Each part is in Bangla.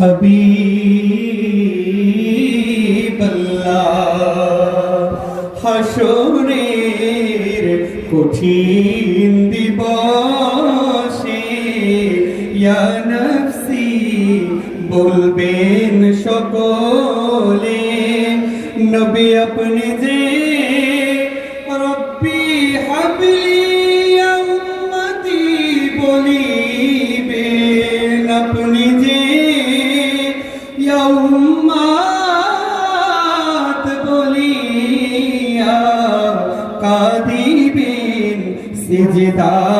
হাবিবাল্লাহ হাসরের কঠিন দিবসে ইয়া নফসি বলবেন সকলে নবী আপনি যে রব্বি হাবলি সিজদায়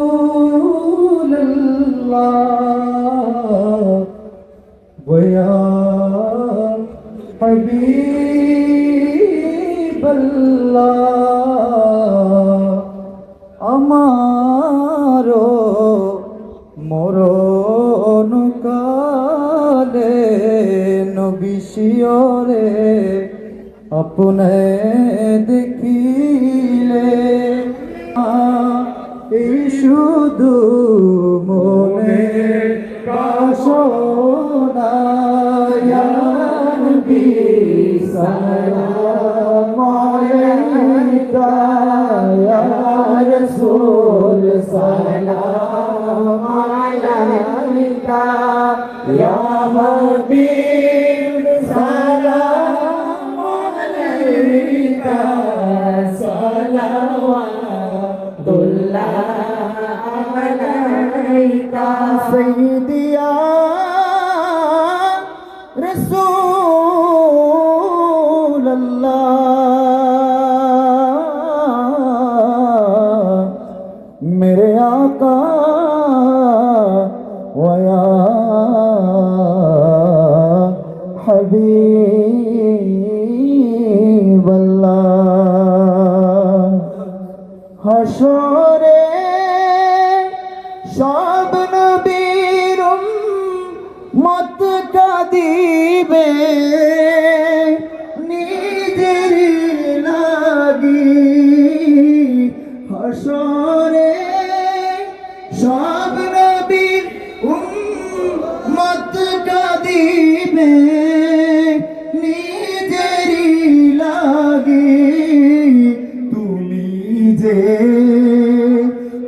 رسول الله ويا حبيب الله আমারও মরণ কালে নবিশিয়রে আপনে দেখি শুধু মনে বাসনা ইয়া নবী সালাম আলাইকা ইয়া রাসূল সালাম আলাইকা ইয়া رسول اللہ میرے آقا ویا حبیب اللہ حشور কাদিবে নিজের লাগি হাসরে। সব নবীর মত কাদিবে নিজের লাগি। তুমি যে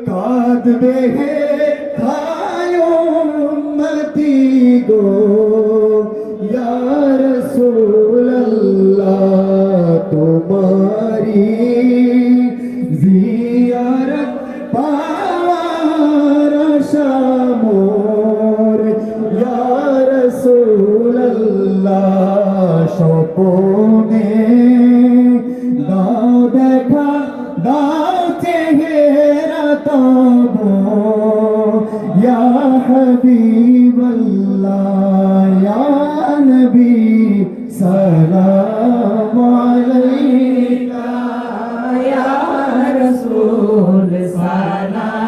কাঁদবে হে গো ইয়ার সোল্লাহ তোমারি জিয়ারত পাওয়ার الله يا نبي سلام عليك يا رسول سلام